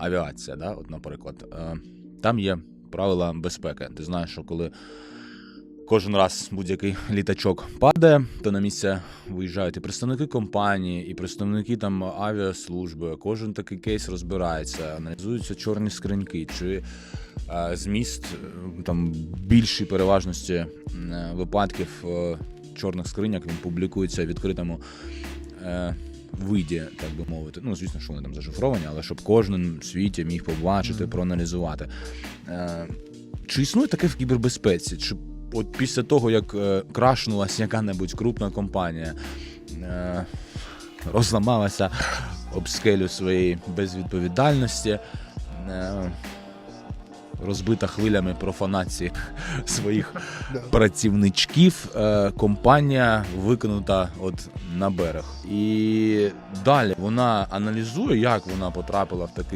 авіація, да? От, наприклад, е, там є правила безпеки. Ти знаєш, що коли кожен раз будь-який літачок падає, то на місце виїжджають і представники компанії, і представники там авіаслужби. Кожен такий кейс розбирається, аналізуються чорні скриньки, чи е, зміст е, там більшій переважності випадків чорних скриньок він публікується в відкритому. Виді, так би мовити. Ну, звісно, що вони там зашифровані, але щоб кожен в світі міг побачити, проаналізувати. Е, чи існує таке в кібербезпеці? Чи от після того, як е, крашнулася яка-небудь крупна компанія, е, розламалася об скелю своєї безвідповідальності, е, розбита хвилями профанації своїх працівничків, е, компанія викинута от на берег. І далі вона аналізує, як вона потрапила в такий